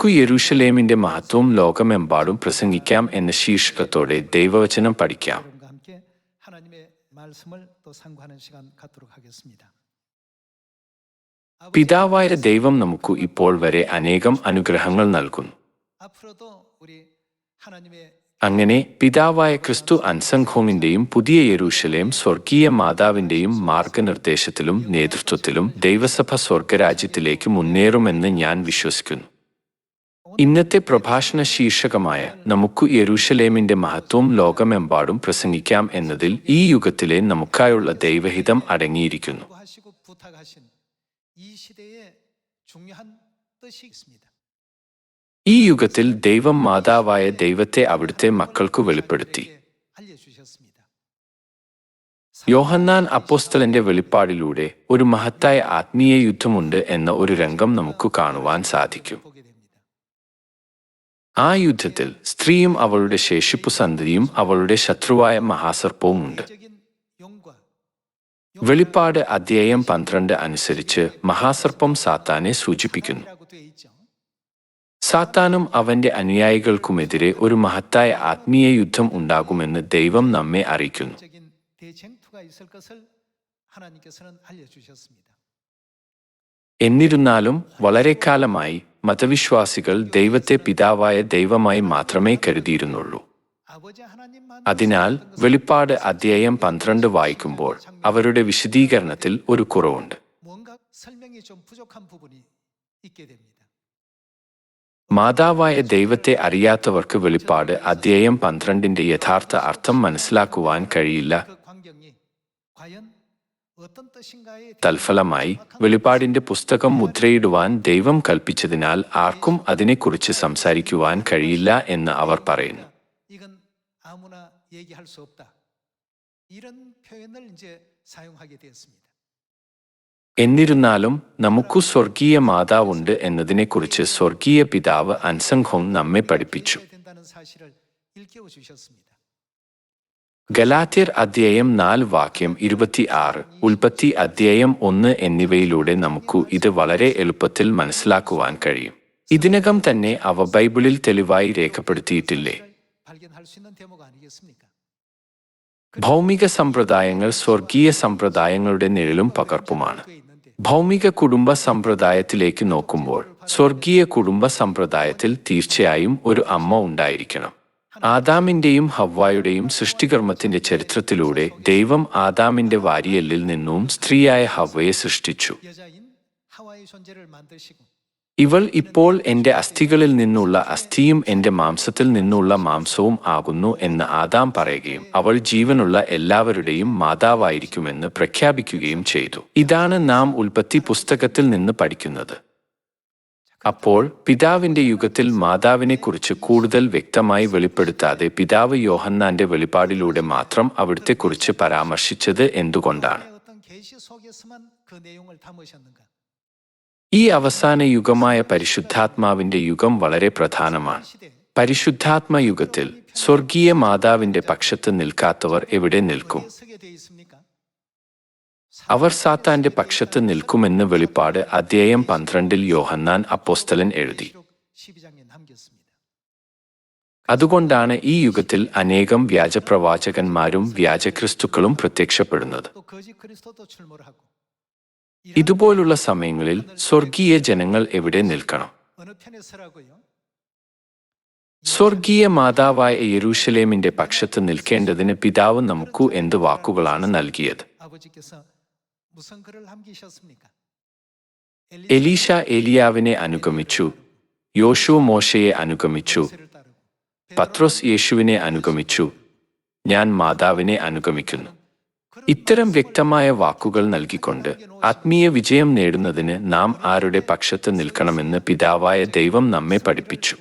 നമുക്ക് യെരൂഷലേമിന്റെ മഹത്വം ലോകമെമ്പാടും പ്രസംഗിക്കാം എന്ന ശീർഷകത്തോടെ ദൈവവചനം പഠിക്കാം. പിതാവായ ദൈവം നമുക്ക് ഇപ്പോൾ വരെ അനേകം അനുഗ്രഹങ്ങൾ നൽകുന്നു. അങ്ങനെ പിതാവായ ക്രിസ്തു അൻസംഘോമിന്റെയും പുതിയ യരൂഷലേം സ്വർഗീയ മാതാവിന്റെയും മാർഗനിർദ്ദേശത്തിലും നേതൃത്വത്തിലും ദൈവസഭ സ്വർഗരാജ്യത്തിലേക്ക് മുന്നേറുമെന്ന് ഞാൻ വിശ്വസിക്കുന്നു. ഇന്നത്തെ പ്രഭാഷണ ശീർഷകമായ നമുക്ക് യരുഷലേമിന്റെ മഹത്വം ലോകമെമ്പാടും പ്രസംഗിക്കാം എന്നതിൽ ഈ യുഗത്തിലെ നമുക്കായുള്ള ദൈവഹിതം അടങ്ങിയിരിക്കുന്നു. ഈ യുഗത്തിൽ ദൈവം മാതാവായ ദൈവത്തെ അവിടുത്തെ മക്കൾക്കു വെളിപ്പെടുത്തി. യോഹന്നാൻ അപ്പോസ്തലന്റെ വെളിപ്പാടിലൂടെ ഒരു മഹത്തായ ആത്മീയ യുദ്ധമുണ്ട് എന്ന ഒരു രംഗം നമുക്ക് കാണുവാൻ സാധിക്കും. ആ യുദ്ധത്തിൽ സ്ത്രീയും അവളുടെ ശേഷിപ്പു സന്തതിയും അവളുടെ ശത്രുവായ മഹാസർപ്പവും ഉണ്ട് വെളിപ്പാട് അധ്യായം പന്ത്രണ്ട് അനുസരിച്ച് മഹാസർപ്പം സാത്താനെ സൂചിപ്പിക്കുന്നു. സാത്താനും അവന്റെ അനുയായികൾക്കുമെതിരെ ഒരു മഹത്തായ ആത്മീയ യുദ്ധം ഉണ്ടാകുമെന്ന് ദൈവം നമ്മെ അറിയിക്കുന്നു. എന്നിരുന്നാലും വളരെ കാലമായി മതവിശ്വാസികൾ ദൈവത്തെ പിതാവായ ദൈവമായി മാത്രമേ കരുതിയിരുന്നുള്ളൂ. അതിനാൽ വെളിപ്പാട് അധ്യായം പന്ത്രണ്ട് വായിക്കുമ്പോൾ അവരുടെ വിശദീകരണത്തിൽ ഒരു കുറവുണ്ട്. മാതാവായ ദൈവത്തെ അറിയാത്തവർക്ക് വെളിപ്പാട് അധ്യായം പന്ത്രണ്ടിന്റെ യഥാർത്ഥ അർത്ഥം മനസ്സിലാക്കുവാൻ കഴിയില്ല. തൽഫലമായി വെളിപാടിന്റെ പുസ്തകം മുദ്രയിടുവാൻ ദൈവം കൽപ്പിച്ചതിനാൽ ആർക്കും അതിനെക്കുറിച്ച് സംസാരിക്കുവാൻ കഴിയില്ല എന്ന് അവർ പറയുന്നു. എന്നിരുന്നാലും നമുക്കു സ്വർഗീയ മാതാവുണ്ട് എന്നതിനെക്കുറിച്ച് സ്വർഗീയ പിതാവ് അൻസംഘം നമ്മെ പഠിപ്പിച്ചു. ഗലാത്യർ അധ്യായം നാല് വാക്യം ഇരുപത്തി ആറ് ഉൽപ്പത്തി അധ്യായം ഒന്ന് എന്നിവയിലൂടെ നമുക്ക് ഇത് വളരെ എളുപ്പത്തിൽ മനസ്സിലാക്കുവാൻ കഴിയും. ഇതിനകം തന്നെ അവ ബൈബിളിൽ തെളിവായി രേഖപ്പെടുത്തിയിട്ടില്ലേ? ഭൗമിക സമ്പ്രദായങ്ങൾ സ്വർഗീയ സമ്പ്രദായങ്ങളുടെ നിഴലും പകർപ്പുമാണ്. ഭൗമിക കുടുംബ സമ്പ്രദായത്തിലേക്ക് നോക്കുമ്പോൾ സ്വർഗീയ കുടുംബ സമ്പ്രദായത്തിൽ തീർച്ചയായും ഒരു അമ്മ ഉണ്ടായിരിക്കണം. ആദാമിന്റെയും ഹവ്വായുടെയും സൃഷ്ടികർമ്മത്തിന്റെ ചരിത്രത്തിലൂടെ ദൈവം ആദാമിന്റെ വാരിയല്ലിൽ നിന്നും സ്ത്രീയായ ഹവ്വയെ സൃഷ്ടിച്ചു. ഇവൾ ഇപ്പോൾ എന്റെ അസ്ഥികളിൽ നിന്നുള്ള അസ്ഥിയും എന്റെ മാംസത്തിൽ നിന്നുള്ള മാംസവും ആകുന്നു എന്ന് ആദാം പറയുകയും അവൾ ജീവനുള്ള എല്ലാവരുടെയും മാതാവായിരിക്കുമെന്ന് പ്രഖ്യാപിക്കുകയും ചെയ്തു. ഇതാണ് നാം ഉൽപ്പത്തി പുസ്തകത്തിൽ നിന്ന് പഠിക്കുന്നത്. അപ്പോൾ പിതാവിന്റെ യുഗത്തിൽ മാതാവിനെക്കുറിച്ച് കൂടുതൽ വ്യക്തമായി വെളിപ്പെടുത്താതെ പിതാവ് യോഹന്നാന്റെ വെളിപാടിലൂടെ മാത്രം അവിടത്തെക്കുറിച്ച് പരാമർശിച്ചത് എന്തുകൊണ്ടാണ്? ഈ അവസാന യുഗമായ പരിശുദ്ധാത്മാവിന്റെ യുഗം വളരെ പ്രധാനമാണ്. പരിശുദ്ധാത്മ യുഗത്തിൽ സ്വർഗീയ മാതാവിന്റെ പക്ഷത്ത് നിൽക്കാത്തവർ എവിടെ നിൽക്കും? അവർ സാത്താന്റെ പക്ഷത്ത് നിൽക്കുമെന്ന് വെളിപ്പാട് അധ്യായം പന്ത്രണ്ടിൽ യോഹന്നാൻ അപ്പോസ്തലൻ എഴുതി. അതുകൊണ്ടാണ് ഈ യുഗത്തിൽ അനേകം വ്യാജപ്രവാചകന്മാരും വ്യാജക്രിസ്തുക്കളും പ്രത്യക്ഷപ്പെടുന്നത്. ഇതുപോലുള്ള സമയങ്ങളിൽ സ്വർഗീയ ജനങ്ങൾ എവിടെ നിൽക്കണം? സ്വർഗീയ മാതാവായ യെരൂഷലേമിന്റെ പക്ഷത്ത് നിൽക്കേണ്ടതിന് പിതാവ് നമുക്ക് എന്ത് വാക്കുകളാണ് നൽകിയത്? എലീഷ എലിയാവിനെ അനുഗമിച്ചു യോശു മോശയെ അനുഗമിച്ചു പത്രോസ് യേശുവിനെ അനുഗമിച്ചു ഞാൻ മാതാവിനെ അനുഗമിക്കുന്നു ഇത്തരം വ്യക്തമായ വാക്കുകൾ നൽകിക്കൊണ്ട് ആത്മീയ വിജയം നേടുന്നതിന് നാം ആരുടെ പക്ഷത്ത് നിൽക്കണമെന്ന് പിതാവായ ദൈവം നമ്മെ പഠിപ്പിച്ചു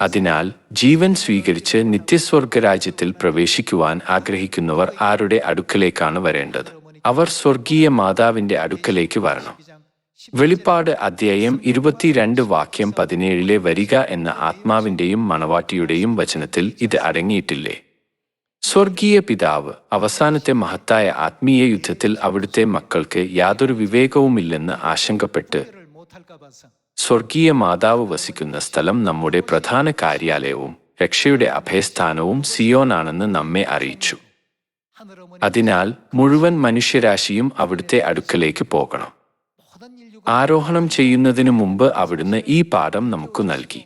അതിനാൽ ജീവൻ സ്വീകരിച്ച് നിത്യസ്വർഗ രാജ്യത്തിൽ പ്രവേശിക്കുവാൻ ആഗ്രഹിക്കുന്നവർ ആരുടെ അടുക്കലേക്കാണ് വരേണ്ടത്? അവർ സ്വർഗീയ മാതാവിന്റെ അടുക്കലേക്ക് വരണം. വെളിപ്പാട് അധ്യായം ഇരുപത്തിരണ്ട് വാക്യം പതിനേഴിലെ വരിക എന്ന ആത്മാവിന്റെയും മണവാട്ടിയുടെയും വചനത്തിൽ ഇത് അടങ്ങിയിട്ടില്ലേ? സ്വർഗീയ പിതാവ് അവസാനത്തെ മഹത്തായ ആത്മീയ യുദ്ധത്തിൽ അവിടുത്തെ മക്കൾക്ക് യാതൊരു വിവേകവുമില്ലെന്ന് ആശങ്കപ്പെട്ട് സ്വർഗീയ മാതാവ് വസിക്കുന്ന സ്ഥലം നമ്മുടെ പ്രധാന കാര്യാലയവും രക്ഷയുടെ അഭയസ്ഥാനവും സിയോനാണെന്ന് നമ്മെ അറിയിച്ചു. അതിനാൽ മുഴുവൻ മനുഷ്യരാശിയും അവിടുത്തെ അടുക്കലേക്ക് പോകണം. ആരോഹണം ചെയ്യുന്നതിനു മുമ്പ് അവിടുന്ന് ഈ പാഠം നമുക്ക് നൽകി.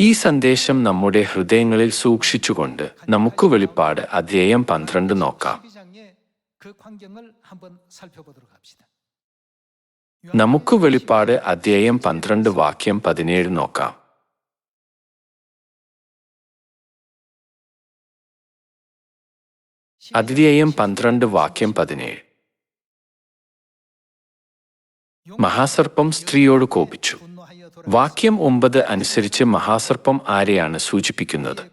ഈ സന്ദേശം നമ്മുടെ ഹൃദയങ്ങളിൽ സൂക്ഷിച്ചുകൊണ്ട് നമുക്ക് വെളിപ്പാട് അധ്യേയം പന്ത്രണ്ട് നോക്കാം. നമുക്ക് വെളിപ്പാട് അധ്യായം പന്ത്രണ്ട് വാക്യം പതിനേഴ് നോക്കാം. അധ്യായം പന്ത്രണ്ട് വാക്യം പതിനേഴ്. മഹാസർപ്പം സ്ത്രീയോട് കോപിച്ചു. വാക്യം ഒമ്പത് അനുസരിച്ച് മഹാസർപ്പം ആരെയാണ് സൂചിപ്പിക്കുന്നത്?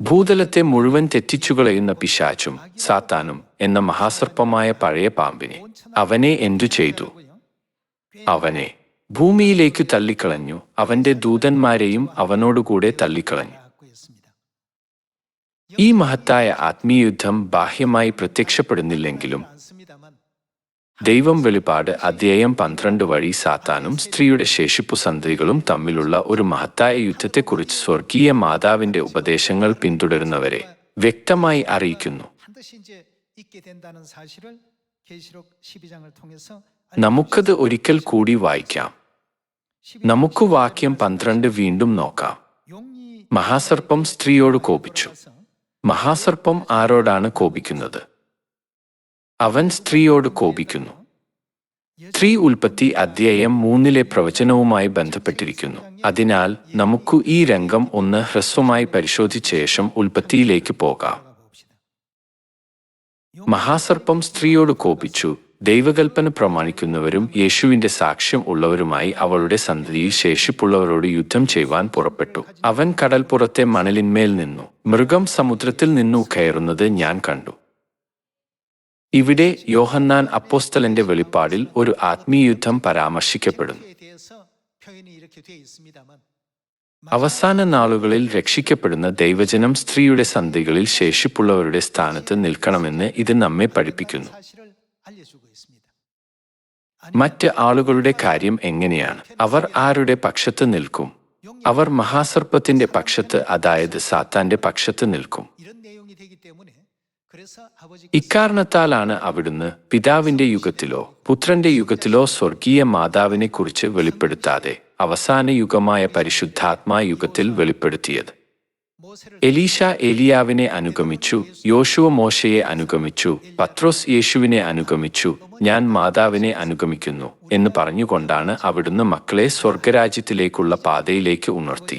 ഭൂതലത്തെ മുഴുവൻ തെറ്റിച്ചുകളയുന്ന പിശാച്ചും സാത്താനും എന്ന മഹാസർപ്പമായ പഴയ പാമ്പിനെ അവനെ എന്തു ചെയ്തു? അവനെ ഭൂമിയിലേക്ക് തള്ളിക്കളഞ്ഞു. അവന്റെ ദൂതന്മാരെയും അവനോടുകൂടെ തള്ളിക്കളഞ്ഞു. ഈ മഹത്തായ ആത്മീയുദ്ധം ബാഹ്യമായി പ്രത്യക്ഷപ്പെടുന്നില്ലെങ്കിലും ദൈവം വെളിപാട് അധ്യായം പന്ത്രണ്ട് വഴി സാത്താനും സ്ത്രീയുടെ ശേഷിപ്പു സന്ധികളും തമ്മിലുള്ള ഒരു മഹത്തായ യുദ്ധത്തെക്കുറിച്ച് സ്വർഗീയ മാതാവിന്റെ ഉപദേശങ്ങൾ പിന്തുടരുന്നവരെ വ്യക്തമായി അറിയിക്കുന്നു. നമുക്കത് ഒരിക്കൽ കൂടി വായിക്കാം. നമുക്ക് വാക്യം പന്ത്രണ്ട് വീണ്ടും നോക്കാം. മഹാസർപ്പം സ്ത്രീയോട് കോപിച്ചു. മഹാസർപ്പം ആരോടാണ് കോപിക്കുന്നത്? അവൻ സ്ത്രീയോട് കോപിക്കുന്നു. സ്ത്രീ ഉൽപ്പത്തി അധ്യായം മൂന്നിലെ പ്രവചനവുമായി ബന്ധപ്പെട്ടിരിക്കുന്നു. അതിനാൽ നമുക്ക് ഈ രംഗം ഒന്ന് ഹ്രസ്വമായി പരിശോധിച്ച ശേഷം ഉൽപ്പത്തിയിലേക്ക് പോകാം. മഹാസർപ്പം സ്ത്രീയോട് കോപിച്ചു. ദൈവകൽപ്പന പ്രമാണിക്കുന്നവരും യേശുവിന്റെ സാക്ഷ്യം ഉള്ളവരുമായി അവളുടെ സന്തതിയിൽ ശേഷിപ്പുള്ളവരോട് യുദ്ധം ചെയ്യുവാൻ പുറപ്പെട്ടു. അവൻ കടൽപ്പുറത്തെ മണലിന്മേൽ നിന്നു. മൃഗം സമുദ്രത്തിൽ നിന്നു കയറുന്നത് ഞാൻ കണ്ടു. ഇവിടെ യോഹന്നാൻ അപ്പോസ്തലന്റെ വെളിപ്പാടിൽ ഒരു ആത്മീയുദ്ധം പരാമർശിക്കപ്പെടുന്നു. അവസാന നാളുകളിൽ രക്ഷിക്കപ്പെടുന്ന ദൈവജനം സ്ത്രീയുടെ സന്ധികളിൽ ശേഷിപ്പുള്ളവരുടെ സ്ഥാനത്ത് നിൽക്കണമെന്ന് ഇത് നമ്മെ പഠിപ്പിക്കുന്നു. മറ്റ് ആളുകളുടെ കാര്യം എങ്ങനെയാണ്? അവർ ആരുടെ പക്ഷത്ത് നിൽക്കും? അവർ മഹാസർപ്പത്തിന്റെ പക്ഷത്ത് അതായത് സാത്താന്റെ പക്ഷത്ത് നിൽക്കും. ഇക്കാരണത്താലാണ് അവിടുന്ന് പിതാവിന്റെ യുഗത്തിലോ പുത്രന്റെ യുഗത്തിലോ സ്വർഗീയ മാതാവിനെക്കുറിച്ച് വെളിപ്പെടുത്താതെ അവസാന യുഗമായ പരിശുദ്ധാത്മാ യുഗത്തിൽ വെളിപ്പെടുത്തിയത്. എലീഷ എലിയാവിനെ അനുഗമിച്ചു യോശുവ മോശയെ അനുഗമിച്ചു പത്രോസ് യേശുവിനെ അനുഗമിച്ചു ഞാൻ മാതാവിനെ അനുഗമിക്കുന്നു എന്ന് പറഞ്ഞുകൊണ്ടാണ് അവിടുന്ന് മക്കളെ സ്വർഗരാജ്യത്തിലേക്കുള്ള പാതയിലേക്ക് ഉണർത്തി.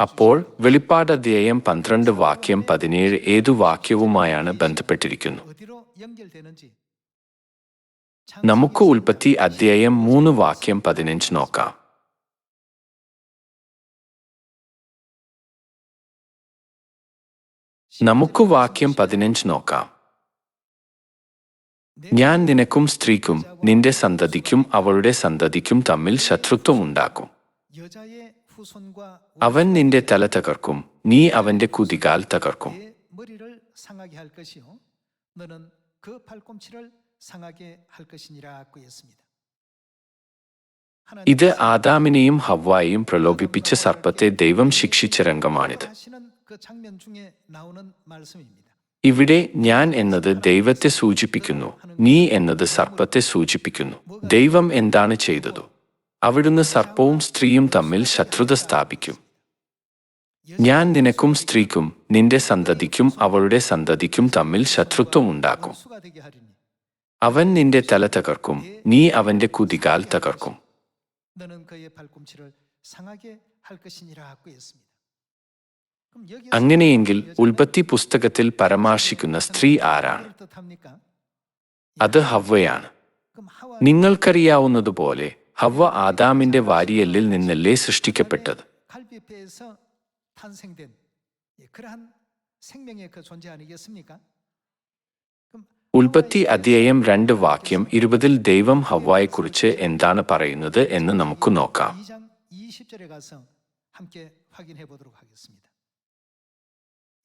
അപ്പോൾ വെളിപ്പാടധ്യേയം പന്ത്രണ്ട് വാക്യം പതിനേഴ് ഏതു വാക്യവുമായാണ് ബന്ധപ്പെട്ടിരിക്കുന്നു? നമുക്ക് ഉൽപ്പത്തി അധ്യായം മൂന്ന് വാക്യം പതിനഞ്ച് നോക്കാം. നമുക്ക് വാക്യം പതിനഞ്ച് നോക്കാം. ഞാൻ നിനക്കും സ്ത്രീക്കും നിന്റെ സന്തതിക്കും അവളുടെ സന്തതിക്കും തമ്മിൽ ശത്രുത്വം ഉണ്ടാക്കും. അവൻ നിന്റെ തല തകർക്കും. നീ അവന്റെ കുതികാൽ തകർക്കും. ഇത് ആദാമിനെയും ഹവായെയും പ്രലോഭിപ്പിച്ച സർപ്പത്തെ ദൈവം ശിക്ഷിച്ച രംഗമാണിത്. ഇവിടെ ഞാൻ എന്നത് ദൈവത്തെ സൂചിപ്പിക്കുന്നു. നീ എന്നത് സർപ്പത്തെ സൂചിപ്പിക്കുന്നു. ദൈവം എന്താണ് ചെയ്തതോ? അവിടുന്ന് സർപ്പവും സ്ത്രീയും തമ്മിൽ ശത്രുത സ്ഥാപിക്കും. ഞാൻ നിനക്കും സ്ത്രീക്കും നിന്റെ സന്തതിക്കും അവളുടെ സന്തതിക്കും തമ്മിൽ ശത്രുത്വം ഉണ്ടാക്കും. അവൻ നിന്റെ തല തകർക്കും നീ അവന്റെ കുതികാൽ തകർക്കും. അങ്ങനെയെങ്കിൽ ഉൽപ്പത്തി പുസ്തകത്തിൽ പരാമർശിക്കുന്ന സ്ത്രീ ആരാണ്? അത് ഹവ്വയാണ്. നിങ്ങൾക്കറിയാവുന്നതുപോലെ ഹവ്വ ആദാമിന്റെ വാരിയല്ലിൽ നിന്നല്ലേ സൃഷ്ടിക്കപ്പെട്ടത്. ഉൽപ്പത്തി അധ്യായം രണ്ട് വാക്യം ഇരുപതിൽ ദൈവം ഹവ്വായെക്കുറിച്ച് എന്താണ് പറയുന്നത് എന്ന് നമുക്ക് നോക്കാം.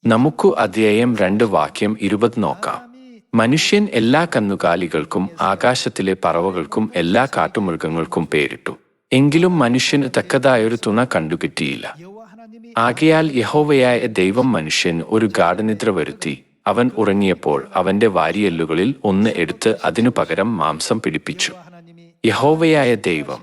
നമുക്ക് അധ്യായം രണ്ട് വാക്യം ഇരുപത് നോക്കാം. മനുഷ്യൻ എല്ലാ കന്നുകാലികൾക്കും ആകാശത്തിലെ പറവകൾക്കും എല്ലാ കാട്ടുമൃഗങ്ങൾക്കും പേരിട്ടു. എങ്കിലും മനുഷ്യന് തക്കതായൊരു തുണ കണ്ടുകിട്ടിയില്ല. ആകയാൽ യഹോവയായ ദൈവം മനുഷ്യൻ ഒരു ഗാഠനിദ്ര വരുത്തി. അവൻ ഉറങ്ങിയപ്പോൾ അവന്റെ വാരിയെല്ലുകളിൽ ഒന്ന് എടുത്ത് അതിനു പകരം മാംസം പിടിപ്പിച്ചു. യഹോവയായ ദൈവം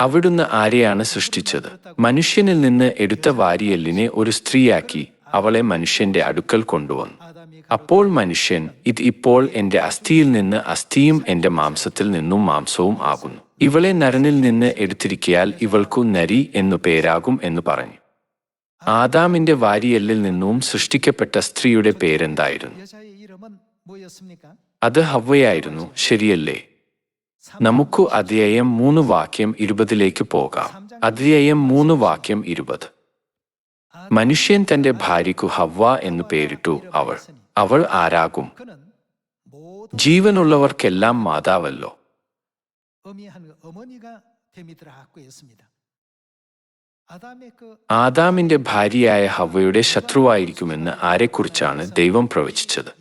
അവിടുന്ന് ആരെയാണ് സൃഷ്ടിച്ചത്? മനുഷ്യനിൽ നിന്ന് എടുത്ത വാരിയെല്ലിനെ ഒരു സ്ത്രീയാക്കി അവളെ മനുഷ്യന്റെ അടുക്കൽ കൊണ്ടുവന്നു. അപ്പോൾ മനുഷ്യൻ ഇത് ഇപ്പോൾ എന്റെ അസ്ഥിയിൽ നിന്ന് അസ്ഥിയും എന്റെ മാംസത്തിൽ നിന്നും മാംസവും ആകുന്നു. ഇവളെ നരനിൽ നിന്ന് എടുത്തിരിക്കയാൽ ഇവൾക്കു നരി എന്നു പേരാകും എന്ന് പറഞ്ഞു. ആദാമിന്റെ വാരിയല്ലിൽ നിന്നും സൃഷ്ടിക്കപ്പെട്ട സ്ത്രീയുടെ പേരെന്തായിരുന്നു? അത് ഹവ്വയായിരുന്നു ശരിയല്ലേ? നമുക്ക് അധ്യായം മൂന്ന് വാക്യം ഇരുപതിലേക്ക് പോകാം. അധ്യായം മൂന്ന് വാക്യം ഇരുപത്. മനുഷ്യൻ തന്റെ ഭാര്യയ്ക്കു ഹവ്വ എന്നു പേരിട്ടു അവൾ. അവൾ ആരാകും? ജീവനുള്ളവർക്കെല്ലാം മാതാവല്ലോ. ആദാമിന്റെ ഭാര്യയായ ഹവയുടെ ശത്രുവായിരിക്കുമെന്ന് ആരെക്കുറിച്ചാണ് ദൈവം പ്രവചിച്ചത്?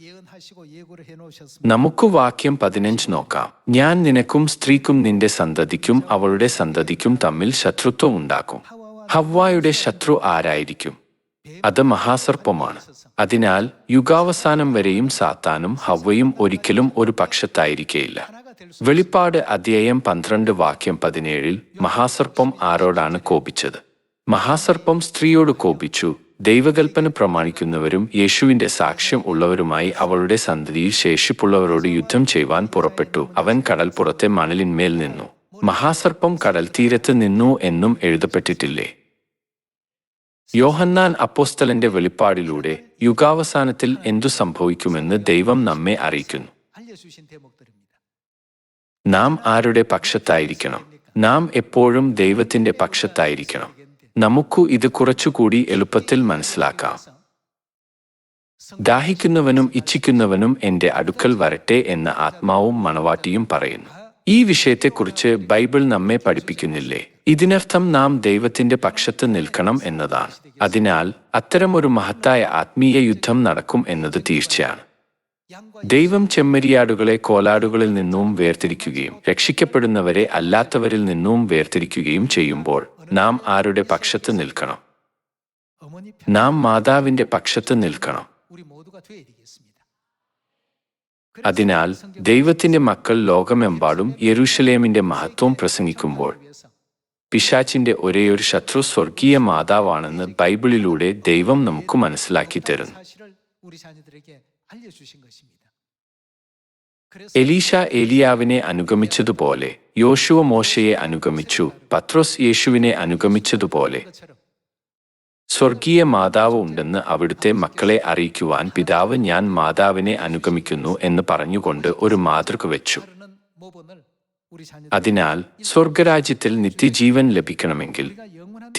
നമുക്ക് വാക്യം പതിനഞ്ച് നോക്കാം. ഞാൻ നിനക്കും സ്ത്രീക്കും നിന്റെ സന്തതിക്കും അവളുടെ സന്തതിക്കും തമ്മിൽ ശത്രുത്വം ഉണ്ടാക്കും. ഹവ്വായുടെ ശത്രു ആരായിരിക്കും? അത് മഹാസർപ്പമാണ്. അതിനാൽ യുഗാവസാനം വരെയും സാത്താനും ഹവ്വയും ഒരിക്കലും ഒരു പക്ഷത്തായിരിക്കേയില്ല. വെളിപ്പാട് അധ്യായം പന്ത്രണ്ട് വാക്യം പതിനേഴിൽ മഹാസർപ്പം ആരോടാണ് കോപിച്ചത്? മഹാസർപ്പം സ്ത്രീയോട് കോപിച്ചു. ദൈവകൽപ്പന പ്രമാണിക്കുന്നവരും യേശുവിന്റെ സാക്ഷ്യം ഉള്ളവരുമായി അവളുടെ സന്തതിയിൽ ശേഷിപ്പുള്ളവരോട് യുദ്ധം ചെയ്യുവാൻ പുറപ്പെട്ടു. അവൻ കടൽപ്പുറത്തെ മണലിന്മേൽ നിന്നു. മഹാസർപ്പം കടൽ തീരത്ത് നിന്നു എന്നും എഴുതപ്പെട്ടിട്ടില്ലേ? യോഹന്നാൻ അപ്പോസ്തലന്റെ വെളിപ്പാടിലൂടെ യുഗാവസാനത്തിൽ എന്തു സംഭവിക്കുമെന്ന് ദൈവം നമ്മെ അറിയിക്കുന്നു. നാം ആരുടെ പക്ഷത്തായിരിക്കണം? നാം എപ്പോഴും ദൈവത്തിന്റെ പക്ഷത്തായിരിക്കണം. നമുക്കു ഇത് കുറച്ചുകൂടി എളുപ്പത്തിൽ മനസ്സിലാക്കാം. ദാഹിക്കുന്നവനും ഇച്ഛിക്കുന്നവനും എന്റെ അടുക്കൽ വരട്ടെ എന്ന ആത്മാവും മണവാട്ടിയും പറയുന്നു. ഈ വിഷയത്തെക്കുറിച്ച് ബൈബിൾ നമ്മെ പഠിപ്പിക്കുന്നില്ലേ? ഇതിനർത്ഥം നാം ദൈവത്തിന്റെ പക്ഷത്ത് നിൽക്കണം എന്നതാണ്. അതിനാൽ അത്തരം ഒരു മഹത്തായ ആത്മീയ യുദ്ധം നടക്കും എന്നത് തീർച്ചയാണ്. ദൈവം ചെമ്മരിയാടുകളെ കോലാടുകളിൽ നിന്നും വേർതിരിക്കുകയും രക്ഷിക്കപ്പെടുന്നവരെ അല്ലാത്തവരിൽ നിന്നും വേർതിരിക്കുകയും ചെയ്യുമ്പോൾ നാം ആരുടെ പക്ഷത്ത് നിൽക്കണം? നാം മാതാവിന്റെ പക്ഷത്ത് നിൽക്കണം. അതിനാൽ ദൈവത്തിന്റെ മക്കൾ ലോകമെമ്പാടും യെരുഷലേമിന്റെ മഹത്വം പ്രസംഗിക്കുമ്പോൾ പിശാച്ചിന്റെ ഒരേയൊരു ശത്രു സ്വർഗീയ മാതാവാണെന്ന് ബൈബിളിലൂടെ ദൈവം നമുക്ക് മനസ്സിലാക്കി തരുന്നു. എലീഷ എലിയാവിനെ അനുഗമിച്ചതുപോലെ യോശുവ മോശയെ അനുഗമിച്ചു പത്രോസ് യേശുവിനെ അനുഗമിച്ചതുപോലെ സ്വർഗീയ മാതാവ് ഉണ്ടെന്ന് അവിടുത്തെ മക്കളെ അറിയിക്കുവാൻ പിതാവ് ഞാൻ മാതാവിനെ അനുഗമിക്കുന്നു എന്ന് പറഞ്ഞുകൊണ്ട് ഒരു മാതൃക വെച്ചു. അതിനാൽ സ്വർഗരാജ്യത്തിൽ നിത്യജീവൻ ലഭിക്കണമെങ്കിൽ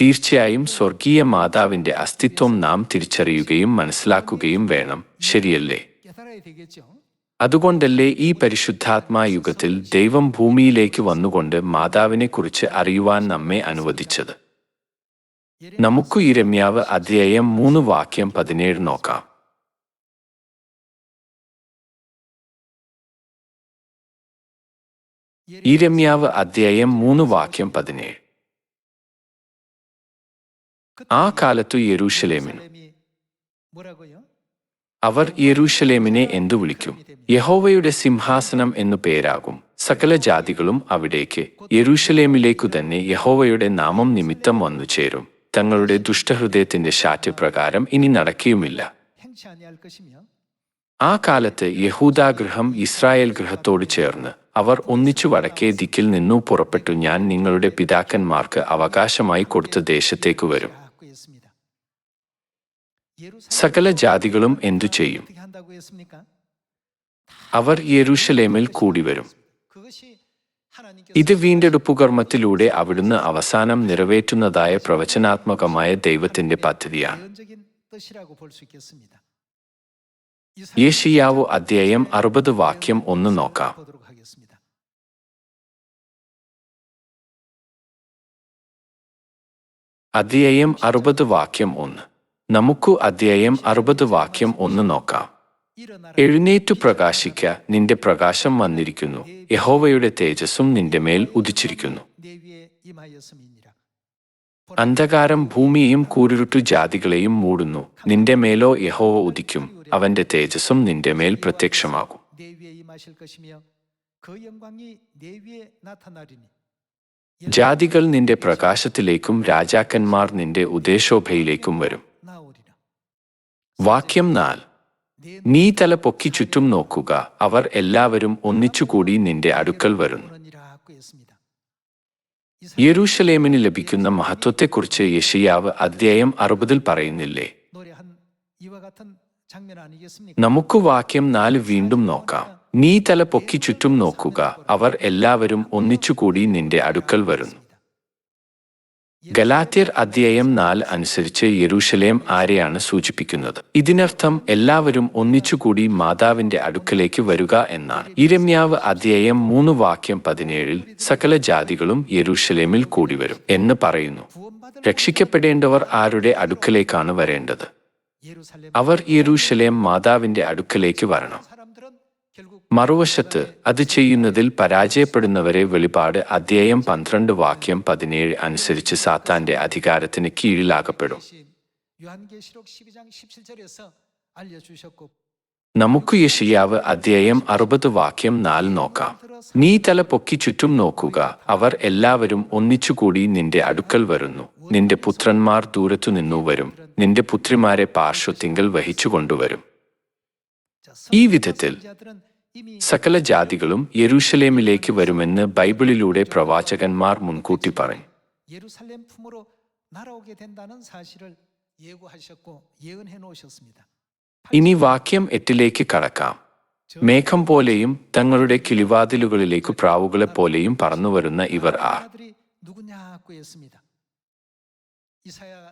തീർച്ചയായും സ്വർഗീയ മാതാവിന്റെ അസ്തിത്വം നാം തിരിച്ചറിയുകയും മനസ്സിലാക്കുകയും വേണം. ശരിയല്ലേ? അതുകൊണ്ടല്ലേ ഈ പരിശുദ്ധാത്മാ യുഗത്തിൽ ദൈവം ഭൂമിയിലേക്ക് വന്നുകൊണ്ട് മാതാവിനെക്കുറിച്ച് അറിയുവാൻ നമ്മെ അനുവദിച്ചത്? നമുക്ക് ഈ രമ്യാവ് അധ്യായം മൂന്ന് വാക്യം പതിനേഴ് നോക്കാം. ഈ രമ്യാവ് അധ്യായം മൂന്ന് വാക്യം പതിനേഴ്. ആ കാലത്തു യെരൂഷലേമിന് അവർ യെരൂഷലേമിനെ എന്തു വിളിക്കും? യഹോവയുടെ സിംഹാസനം എന്നു പേരാകും. സകല ജാതികളും അവിടേക്ക് യെരൂഷലേമിലേക്കു തന്നെ യഹോവയുടെ നാമം നിമിത്തം വന്നു ചേരും തങ്ങളുടെ ദുഷ്ടഹൃദയത്തിന്റെ പ്രകാരം ഇനി നടക്കുകയുമില്ല. ആ കാലത്ത് യഹൂദാഗ്രഹം ഇസ്രായേൽ ഗൃഹത്തോട് ചേർന്ന് അവർ ഒന്നിച്ചു വടക്കേ ദിക്കിൽ നിന്നു പുറപ്പെട്ടു. ഞാൻ നിങ്ങളുടെ പിതാക്കന്മാർക്ക് അവകാശമായി കൊടുത്ത ദേശത്തേക്ക് വരും. സകല ജാതികളും എന്തു ചെയ്യും? അവർ യെരൂഷലേമിൽ കൂടി വരും ഇത് വീണ്ടെടുപ്പ് കർമ്മത്തിലൂടെ അവിടുന്ന് അവസാനം നിറവേറ്റുന്നതായ പ്രവചനാത്മകമായ ദൈവത്തിന്റെ പദ്ധതിയാണ്. യേശിയാവു അധ്യായം അറുപത് വാക്യം ഒന്ന് നോക്കാം. അധ്യായം അറുപത് വാക്യം ഒന്ന്. നമുക്ക് അധ്യായം അറുപത് വാക്യം ഒന്ന് നോക്കാം. എഴുന്നേറ്റു പ്രകാശിക്ക നിന്റെ പ്രകാശം വന്നിരിക്കുന്നു. യഹോവയുടെ തേജസ്സും നിന്റെ മേൽ ഉദിച്ചിരിക്കുന്നു. അന്ധകാരം ഭൂമിയെയും കൂരിരുട്ടു ജാതികളെയും മൂടുന്നു. നിന്റെ മേലോ യഹോവ ഉദിക്കും. അവന്റെ തേജസ്സും നിന്റെ മേൽ പ്രത്യക്ഷമാകും. ജാതികൾ നിന്റെ പ്രകാശത്തിലേക്കും രാജാക്കന്മാർ നിന്റെ ഉദ്ദേശോഭയിലേക്കും വരും. വാക്യം നാൽ നീ തല പൊക്കി ചുറ്റും നോക്കുക. അവർ എല്ലാവരും ഒന്നിച്ചുകൂടി നിന്റെ അടുക്കൽ വരുന്നു. യരൂഷലേമിന് ലഭിക്കുന്ന മഹത്വത്തെക്കുറിച്ച് യഷിയാവ് അദ്ധ്യായം അറുപതിൽ പറയുന്നില്ലേ? നമുക്ക് വാക്യം നാല് വീണ്ടും നോക്കാം. നീ തല പൊക്കി ചുറ്റും നോക്കുക. അവർ എല്ലാവരും ഒന്നിച്ചുകൂടി നിന്റെ അടുക്കൽ വരുന്നു. ഗലാത്യർ അധ്യായം നാല് അനുസരിച്ച് യരൂഷലേം ആരെയാണ് സൂചിപ്പിക്കുന്നത്? ഇതിനർത്ഥം എല്ലാവരും ഒന്നിച്ചുകൂടി മാതാവിന്റെ അടുക്കലേക്ക് വരിക എന്നാണ്. ഇരമ്യാവ് അധ്യായം മൂന്ന് വാക്യം പതിനേഴിൽ സകല ജാതികളും യെരൂഷലേമിൽ കൂടിവരും എന്ന് പറയുന്നു. രക്ഷിക്കപ്പെടേണ്ടവർ ആരുടെ അടുക്കലേക്കാണ് വരേണ്ടത്? അവർ യരൂഷലേം മാതാവിന്റെ അടുക്കലേക്ക് വരണം. മറുവശത്ത് അത് ചെയ്യുന്നതിൽ പരാജയപ്പെടുന്നവരെ വെളിപാട് അധ്യായം പന്ത്രണ്ട് വാക്യം പതിനേഴ് അനുസരിച്ച് സാത്താന്റെ അധികാരത്തിന് കീഴിലാകപ്പെടും നമുക്ക് യഷിയാവ് അധ്യായം അറുപത് വാക്യം നാല് നോക്കാം. നീ തല പൊക്കി ചുറ്റും നോക്കുക. അവർ എല്ലാവരും ഒന്നിച്ചുകൂടി നിന്റെ അടുക്കൽ വരുന്നു. നിന്റെ പുത്രന്മാർ ദൂരത്തു നിന്നു വരും. നിന്റെ പുത്രിമാരെ പാർശ്വത്തിങ്കൽ വഹിച്ചു കൊണ്ടുവരും ഈ വിധത്തിൽ സകല ജാതികളും യരുഷലേമിലേക്ക് വരുമെന്ന് ബൈബിളിലൂടെ പ്രവാചകന്മാർ മുൻകൂട്ടി പറഞ്ഞു ഇനി വാക്യം എട്ടിലേക്ക് കടക്കാം. മേഘം പോലെയും തങ്ങളുടെ കിളിവാതിലുകളിലേക്ക് പ്രാവുകളെ പോലെയും പറന്നു വരുന്ന ഇവർ ആ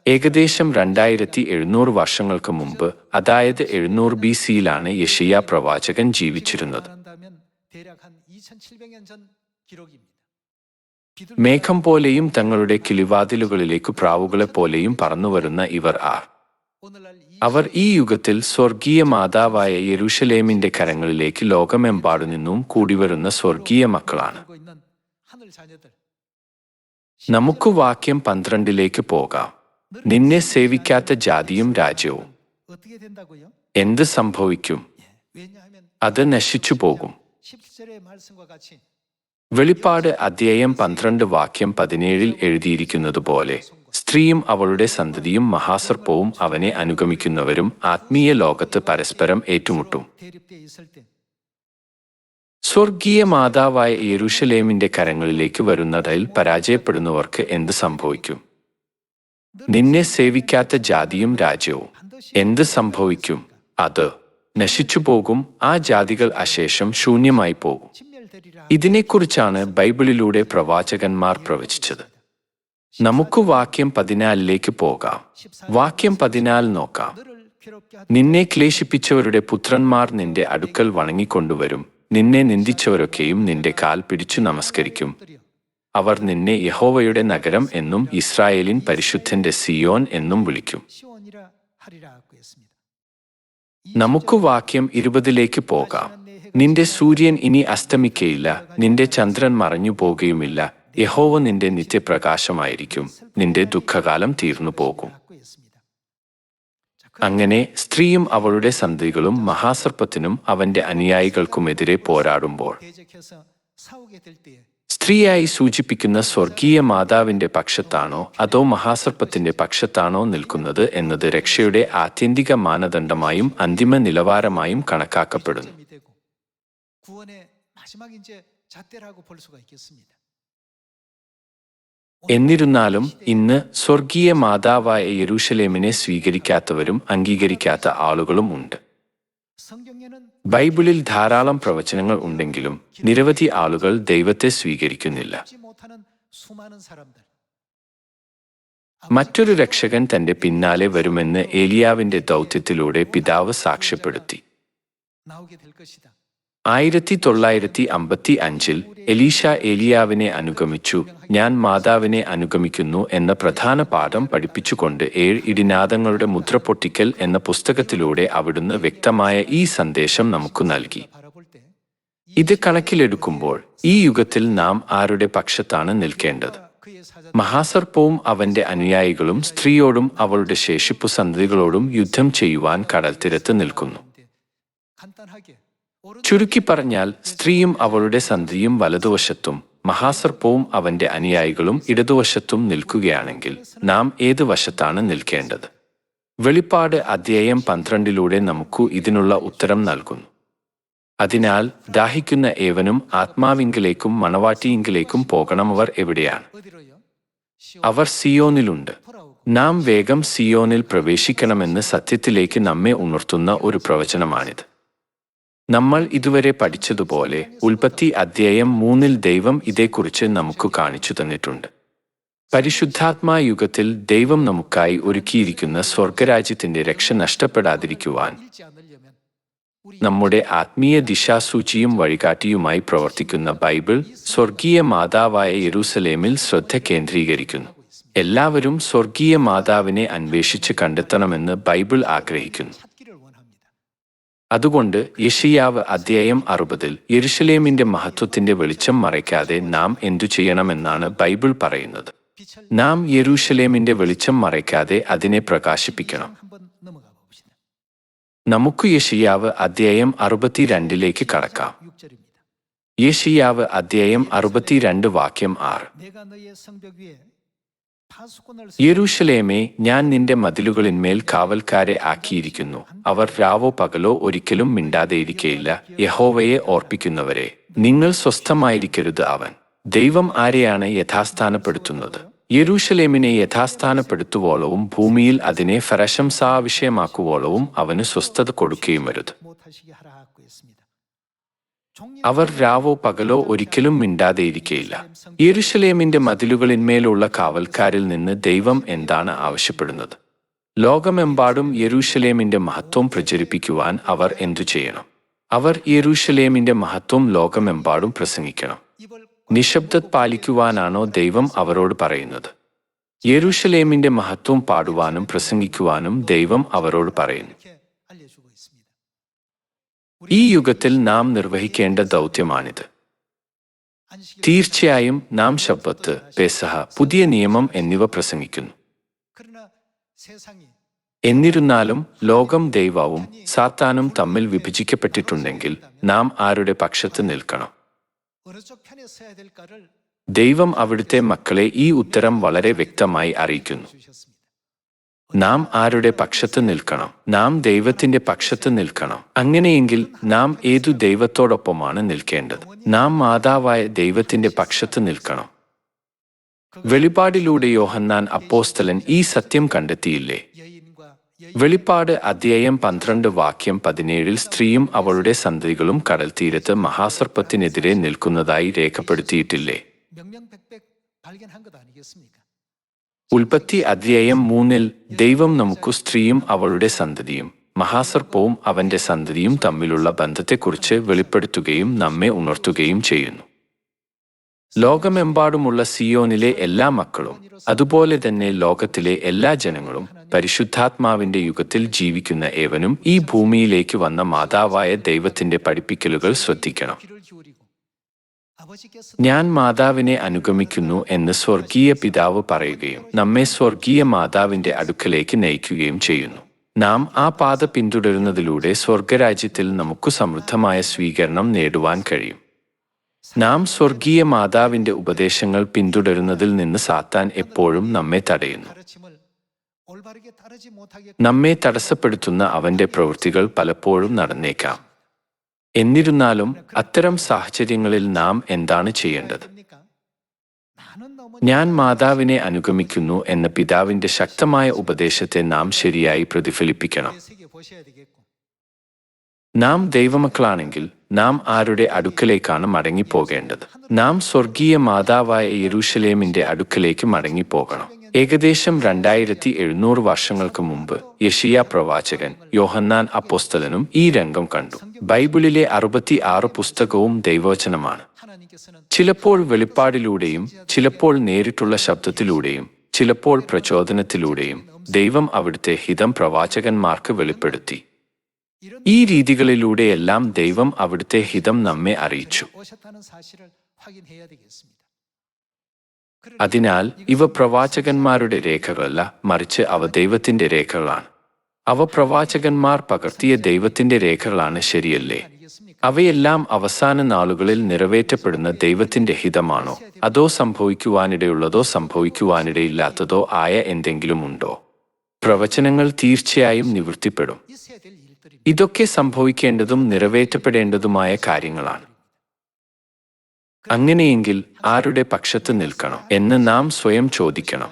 ഏകദേശം രണ്ടായിരത്തി എഴുന്നൂറ് വർഷങ്ങൾക്ക് മുമ്പ് അതായത് എഴുന്നൂറ് ബി സിയിലാണ് യഷിയ പ്രവാചകൻ ജീവിച്ചിരുന്നത്. മേഘം പോലെയും തങ്ങളുടെ കിളിവാതിലുകളിലേക്ക് പ്രാവുകളെ പോലെയും പറന്നുവരുന്ന ഇവർ ആർ. അവർ ഈ യുഗത്തിൽ സ്വർഗീയ മാതാവായ യരുഷലേമിന്റെ കരങ്ങളിലേക്ക് ലോകമെമ്പാടു നിന്നും കൂടിവരുന്ന സ്വർഗീയ മക്കളാണ്. നമുക്ക് വാക്യം പന്ത്രണ്ടിലേക്ക് പോകാം. നിന്നെ സേവിക്കാത്ത ജാതിയും രാജ്യവും എന്ത് സംഭവിക്കും? അത് നശിച്ചു പോകും. വെളിപ്പാട് അധ്യായം പന്ത്രണ്ട് വാക്യം പതിനേഴിൽ എഴുതിയിരിക്കുന്നത് പോലെ സ്ത്രീയും അവളുടെ സന്തതിയും മഹാസർപ്പവും അവനെ അനുഗമിക്കുന്നവരും ആത്മീയ ലോകത്ത് പരസ്പരം ഏറ്റുമുട്ടും. സ്വർഗീയ മാതാവായ യെരുഷലേമിന്റെ കരങ്ങളിലേക്ക് വരുന്നതിൽ പരാജയപ്പെടുന്നവർക്ക് എന്ത് സംഭവിക്കും? നിന്നെ സേവിക്കാത്ത ജാതിയും രാജ്യവും എന്ത് സംഭവിക്കും? അത് നശിച്ചു പോകും ആ ജാതികൾ അശേഷം ശൂന്യമായി പോകും. ഇതിനെക്കുറിച്ചാണ് ബൈബിളിലൂടെ പ്രവാചകന്മാർ പ്രവചിച്ചത്. നമുക്ക് വാക്യം പതിനാലിലേക്ക് പോകാം. വാക്യം പതിനാല് നോക്കാം. നിന്നെ ക്ലേശിപ്പിച്ചവരുടെ പുത്രന്മാർ നിന്റെ അടുക്കൽ വണങ്ങിക്കൊണ്ടുവരും. നിന്നെ നിന്ദിച്ചവരൊക്കെയും നിന്റെ കാൽ പിടിച്ചു നമസ്കരിക്കും. അവർ നിന്നെ യഹോവയുടെ നഗരം എന്നും ഇസ്രായേലിൻ പരിശുദ്ധന്റെ സിയോൻ എന്നും വിളിക്കും. നമുക്ക് വാക്യം ഇരുപതിലേക്ക് പോകാം. നിന്റെ സൂര്യൻ ഇനി അസ്തമിക്കയില്ല നിന്റെ ചന്ദ്രൻ മറഞ്ഞു പോകുകയുമില്ല യഹോവ നിന്റെ നിത്യപ്രകാശമായിരിക്കും നിന്റെ ദുഃഖകാലം തീർന്നു പോകും അങ്ങനെ സ്ത്രീയും അവളുടെ സന്ധികളും മഹാസർപ്പത്തിനും അവന്റെ അനുയായികൾക്കുമെതിരെ പോരാടുമ്പോൾ സ്ത്രീയായി സൂചിപ്പിക്കുന്ന സ്വർഗീയ മാതാവിന്റെ പക്ഷത്താണോ അതോ മഹാസർപ്പത്തിന്റെ പക്ഷത്താണോ നിൽക്കുന്നത് എന്നത് രക്ഷയുടെ ആത്യന്തിക മാനദണ്ഡമായും അന്തിമ നിലവാരമായും കണക്കാക്കപ്പെടുന്നു. എന്നിരുന്നാലും ഇന്ന് സ്വർഗീയ മാതാവായ യെരൂഷലേമിനെ സ്വീകരിക്കാത്തവരും അംഗീകരിക്കാത്ത ആളുകളും ഉണ്ട്. ബൈബിളിൽ ധാരാളം പ്രവചനങ്ങൾ ഉണ്ടെങ്കിലും നിരവധി ആളുകൾ ദൈവത്തെ സ്വീകരിക്കുന്നില്ല. മറ്റൊരു രക്ഷകൻ തന്റെ പിന്നാലെ വരുമെന്ന് ഏലിയാവിന്റെ ദൗത്യത്തിലൂടെ പിതാവ് സാക്ഷ്യപ്പെടുത്തി. ആയിരത്തി തൊള്ളായിരത്തി അമ്പത്തി അഞ്ചിൽ എലീഷ ഏലിയാവിനെ അനുഗമിച്ചു. ഞാൻ മാതാവിനെ അനുഗമിക്കുന്നു എന്ന പ്രധാന പാഠം പഠിപ്പിച്ചുകൊണ്ട് ഏഴ് ഇടിനാദങ്ങളുടെ മുദ്ര പൊട്ടിക്കൽ എന്ന പുസ്തകത്തിലൂടെ അവിടുന്ന് വ്യക്തമായ ഈ സന്ദേശം നമുക്ക് നൽകി. ഇത് കണക്കിലെടുക്കുമ്പോൾ ഈ യുഗത്തിൽ നാം ആരുടെ പക്ഷത്താണ് നിൽക്കേണ്ടത്? മഹാസർപ്പവും അവന്റെ അനുയായികളും സ്ത്രീയോടും അവളുടെ ശേഷിപ്പു സന്തതികളോടും യുദ്ധം ചെയ്യുവാൻ കടൽത്തീരത്ത് നിൽക്കുന്നു. ചുരുക്കി പറഞ്ഞാൽ സ്ത്രീയും അവളുടെ സന്ധിയും വലതുവശത്തും മഹാസർപ്പവും അവന്റെ അനുയായികളും ഇടതുവശത്തും നിൽക്കുകയാണെങ്കിൽ നാം ഏത് വശത്താണ് നിൽക്കേണ്ടത്? വെളിപ്പാട് അധ്യായം പന്ത്രണ്ടിലൂടെ നമുക്ക് ഇതിനുള്ള ഉത്തരം നൽകുന്നു. അതിനാൽ ദാഹിക്കുന്ന ഏവനും ആത്മാവിങ്കിലേക്കും മണവാട്ടിയിങ്കിലേക്കും അവർ എവിടെയാണ്? അവർ സിയോനിലുണ്ട്. നാം വേഗം സിയോനിൽ പ്രവേശിക്കണമെന്ന് സത്യത്തിലേക്ക് നമ്മെ ഉണർത്തുന്ന ഒരു പ്രവചനമാണിത്. നമ്മൾ ഇതുവരെ പഠിച്ചതുപോലെ ഉൽപ്പത്തി അധ്യായം മൂന്നിൽ ദൈവം ഇതേക്കുറിച്ച് നമുക്ക് കാണിച്ചു തന്നിട്ടുണ്ട്. പരിശുദ്ധാത്മാ യുഗത്തിൽ ദൈവം നമുക്കായി ഒരുക്കിയിരിക്കുന്ന സ്വർഗരാജ്യത്തിന്റെ രക്ഷ നഷ്ടപ്പെടാതിരിക്കുവാൻ നമ്മുടെ ആത്മീയ ദിശാസൂചിയും വഴികാട്ടിയുമായി പ്രവർത്തിക്കുന്ന ബൈബിൾ സ്വർഗീയ മാതാവായ യെരൂസലേമിൽ ശ്രദ്ധ കേന്ദ്രീകരിക്കുന്നു. എല്ലാവരും സ്വർഗീയ മാതാവിനെ അന്വേഷിച്ച് കണ്ടെത്തണമെന്ന് ബൈബിൾ ആഗ്രഹിക്കുന്നു. അതുകൊണ്ട് യഷിയാവ് അധ്യായം അറുപതിൽ യരുഷലേമിന്റെ മഹത്വത്തിന്റെ വെളിച്ചം മറയ്ക്കാതെ നാം എന്തു ചെയ്യണമെന്നാണ് ബൈബിൾ പറയുന്നത്. നാം യെരൂഷലേമിന്റെ വെളിച്ചം മറയ്ക്കാതെ അതിനെ പ്രകാശിപ്പിക്കണം. നമുക്ക് യഷിയാവ് അധ്യായം അറുപത്തിരണ്ടിലേക്ക് കടക്കാം. യേശിയാവ് അധ്യായം അറുപത്തിരണ്ട് വാക്യം ആറ്. യെരൂഷലേമേ ഞാൻ നിന്റെ മതിലുകളിന്മേൽ കാവൽക്കാരെ ആക്കിയിരിക്കുന്നു. അവർ രാവോ പകലോ ഒരിക്കലും മിണ്ടാതെയിരിക്കയില്ല യഹോവയെ ഓർപ്പിക്കുന്നവരെ നിങ്ങൾ സ്വസ്ഥമായിരിക്കരുത് അവൻ. ദൈവം ആരെയാണ് യഥാസ്ഥാനപ്പെടുത്തുന്നത്? യെരൂഷലേമിനെ യഥാസ്ഥാനപ്പെടുത്തുവോളവും ഭൂമിയിൽ അതിനെ ഫരശംസാവിഷയമാക്കുവോളവും അവന് സ്വസ്ഥത കൊടുക്കുകയും വരുത്. അവർ രാവോ പകലോ ഒരിക്കലും മിണ്ടാതെയിരിക്കയില്ല. യെരുഷലേമിന്റെ മതിലുകളിന്മേലുള്ള കാവൽക്കാരിൽ നിന്ന് ദൈവം എന്താണ് ആവശ്യപ്പെടുന്നത്? ലോകമെമ്പാടും യെരൂഷലേമിന്റെ മഹത്വം പ്രചരിപ്പിക്കുവാൻ അവർ എന്തു ചെയ്യണം? അവർ യെരൂഷലേമിന്റെ മഹത്വം ലോകമെമ്പാടും പ്രസംഗിക്കണം. നിശബ്ദ പാലിക്കുവാനാണോ ദൈവം അവരോട് പറയുന്നത്? യെരൂഷലേമിന്റെ മഹത്വം പാടുവാനും പ്രസംഗിക്കുവാനും ദൈവം അവരോട് പറയുന്നു. ഈ യുഗത്തിൽ നാം നിർവഹിക്കേണ്ട ദൗത്യമാണിത്. തീർച്ചയായും നാം ശബ്ദത്ത് പെസഹ പുതിയ നിയമം എന്നിവ പ്രസംഗിക്കുന്നു. എന്നിരുന്നാലും ലോകം ദൈവവും സാത്താനും തമ്മിൽ വിഭജിക്കപ്പെട്ടിട്ടുണ്ടെങ്കിൽ നാം ആരുടെ പക്ഷത്ത് നിൽക്കണം? ദൈവം അവിടുത്തെ മക്കളെ ഈ ഉത്തരം വളരെ വ്യക്തമായി അറിയിക്കുന്നു. നാം ആരുടെ പക്ഷത്ത് നിൽക്കണം? നാം ദൈവത്തിന്റെ പക്ഷത്ത് നിൽക്കണം. അങ്ങനെയെങ്കിൽ നാം ഏതു ദൈവത്തോടൊപ്പമാണ് നിൽക്കേണ്ടത്? നാം മാതാവായ ദൈവത്തിന്റെ പക്ഷത്ത് നിൽക്കണം. വെളിപാടിലൂടെ യോഹന്നാൻ അപ്പോസ്തലൻ ഈ സത്യം കണ്ടെത്തിയില്ലേ? വെളിപ്പാട് അധ്യായം പന്ത്രണ്ട് വാക്യം പതിനേഴിൽ സ്ത്രീയും അവളുടെ സന്തതികളും കടൽ തീരത്ത് മഹാസർപ്പത്തിനെതിരെ നിൽക്കുന്നതായി രേഖപ്പെടുത്തിയിട്ടില്ലേ? ഉൽപ്പത്തി അധ്യായം മൂന്നിൽ ദൈവം നമുക്ക് സ്ത്രീയും അവളുടെ സന്തതിയും മഹാസർപ്പവും അവന്റെ സന്തതിയും തമ്മിലുള്ള ബന്ധത്തെക്കുറിച്ച് വെളിപ്പെടുത്തുകയും നമ്മെ ഉണർത്തുകയും ചെയ്യുന്നു. ലോകമെമ്പാടുമുള്ള സിയോനിലെ എല്ലാ മക്കളും അതുപോലെ തന്നെ ലോകത്തിലെ എല്ലാ ജനങ്ങളും പരിശുദ്ധാത്മാവിന്റെ യുഗത്തിൽ ജീവിക്കുന്ന ഏവനും ഈ ഭൂമിയിലേക്ക് വന്ന മാതാവായ ദൈവത്തിന്റെ പഠിപ്പിക്കലുകൾ ശ്രദ്ധിക്കണം. ഞാൻ മാതാവിനെ അനുഗമിക്കുന്നു എന്ന് സ്വർഗീയ പിതാവ് പറയുകയും നമ്മെ സ്വർഗീയ മാതാവിന്റെ അടുക്കലേക്ക് നയിക്കുകയും ചെയ്യുന്നു. നാം ആ പാത പിന്തുടരുന്നതിലൂടെ സ്വർഗരാജ്യത്തിൽ നമുക്ക് സമൃദ്ധമായ സ്വീകരണം നേടുവാൻ കഴിയും. നാം സ്വർഗീയ മാതാവിന്റെ ഉപദേശങ്ങൾ പിന്തുടരുന്നതിൽ നിന്ന് സാത്താൻ എപ്പോഴും നമ്മെ തടയുന്നു. നമ്മെ തടസ്സപ്പെടുത്തുന്ന അവന്റെ പ്രവൃത്തികൾ പലപ്പോഴും നടന്നേക്കാം. എന്നിരുന്നാലും അത്തരം സാഹചര്യങ്ങളിൽ നാം എന്താണ് ചെയ്യേണ്ടത്? ഞാൻ മാതാവിനെ അനുഗമിക്കുന്നു എന്ന പിതാവിന്റെ ശക്തമായ ഉപദേശത്തെ നാം ശരിയായി പ്രതിഫലിപ്പിക്കണം. നാം ദൈവമക്കളാണെങ്കിൽ നാം ആരുടെ അടുക്കലേക്കാണ് മടങ്ങിപ്പോകേണ്ടത്? നാം സ്വർഗീയ മാതാവായ യെരൂഷലേമിന്റെ അടുക്കലേക്ക് മടങ്ങിപ്പോകണം. ഏകദേശം രണ്ടായിരത്തി എഴുന്നൂറ് വർഷങ്ങൾക്ക് മുമ്പ് യഷിയ പ്രവാചകൻ യോഹന്നാൻ അപ്പോസ്തലനും ഈ രംഗം കണ്ടു. ബൈബിളിലെ അറുപത്തി ആറ് പുസ്തകവും ദൈവവചനമാണ്. ചിലപ്പോൾ വെളിപ്പാടിലൂടെയും ചിലപ്പോൾ നേരിട്ടുള്ള ശബ്ദത്തിലൂടെയും ചിലപ്പോൾ പ്രചോദനത്തിലൂടെയും ദൈവം അവിടുത്തെ ഹിതം പ്രവാചകന്മാർക്ക് വെളിപ്പെടുത്തി. ഈ രീതികളിലൂടെയെല്ലാം ദൈവം അവിടുത്തെ ഹിതം നമ്മെ അറിയിച്ചു. അതിനാൽ ഇവ പ്രവാചകന്മാരുടെ രേഖകളല്ല മറിച്ച് അവ ദൈവത്തിന്റെ രേഖകളാണ്. അവ പ്രവാചകന്മാർ പകർത്തിയ ദൈവത്തിന്റെ രേഖകളാണ് ശരിയല്ലേ? അവയെല്ലാം അവസാന നാളുകളിൽ നിറവേറ്റപ്പെടുന്ന ദൈവത്തിന്റെ ഹിതമാണോ? അതോ സംഭവിക്കുവാനിടയുള്ളതോ സംഭവിക്കുവാനിടയില്ലാത്തതോ ആയ എന്തെങ്കിലും ഉണ്ടോ? പ്രവചനങ്ങൾ തീർച്ചയായും നിവൃത്തിപ്പെടും. ഇതൊക്കെ സംഭവിക്കേണ്ടതും നിറവേറ്റപ്പെടേണ്ടതുമായ കാര്യങ്ങളാണ്. അങ്ങനെയെങ്കിൽ ആരുടെ പക്ഷത്ത് നിൽക്കണം എന്ന് നാം സ്വയം ചോദിക്കണം.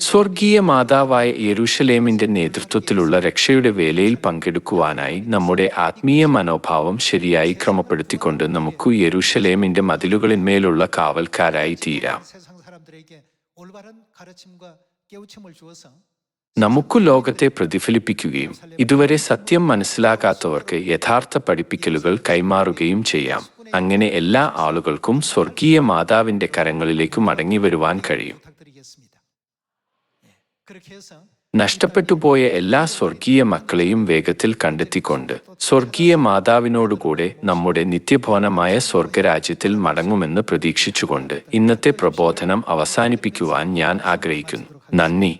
സ്വർഗീയ മാതാവായ യരുഷലേമിന്റെ നേതൃത്വത്തിലുള്ള രക്ഷയുടെ വേലയിൽ പങ്കെടുക്കുവാനായി നമ്മുടെ ആത്മീയ മനോഭാവം ശരിയായി ക്രമപ്പെടുത്തിക്കൊണ്ട് നമുക്ക് യരുഷലേമിന്റെ മതിലുകളിന്മേലുള്ള കാവൽക്കാരായി തീരാം. നമുക്ക് ലോകത്തെ പ്രതിഫലിപ്പിക്കുകയും ഇതുവരെ സത്യം മനസ്സിലാക്കാത്തവർക്ക് യഥാർത്ഥ പഠിപ്പിക്കലുകൾ കൈമാറുകയും ചെയ്യാം. അങ്ങനെ എല്ലാ ആളുകൾക്കും സ്വർഗീയ മാതാവിന്റെ കരങ്ങളിലേക്ക് മടങ്ങി വരുവാൻ കഴിയും. നഷ്ടപ്പെട്ടുപോയ എല്ലാ സ്വർഗീയ മക്കളെയും വേഗത്തിൽ കണ്ടെത്തിക്കൊണ്ട് സ്വർഗീയ മാതാവിനോടുകൂടെ നമ്മുടെ നിത്യഭവനമായ സ്വർഗരാജ്യത്തിൽ മടങ്ങുമെന്ന് പ്രതീക്ഷിച്ചുകൊണ്ട് ഇന്നത്തെ പ്രബോധനം അവസാനിപ്പിക്കുവാൻ ഞാൻ ആഗ്രഹിക്കുന്നു. നന്ദി.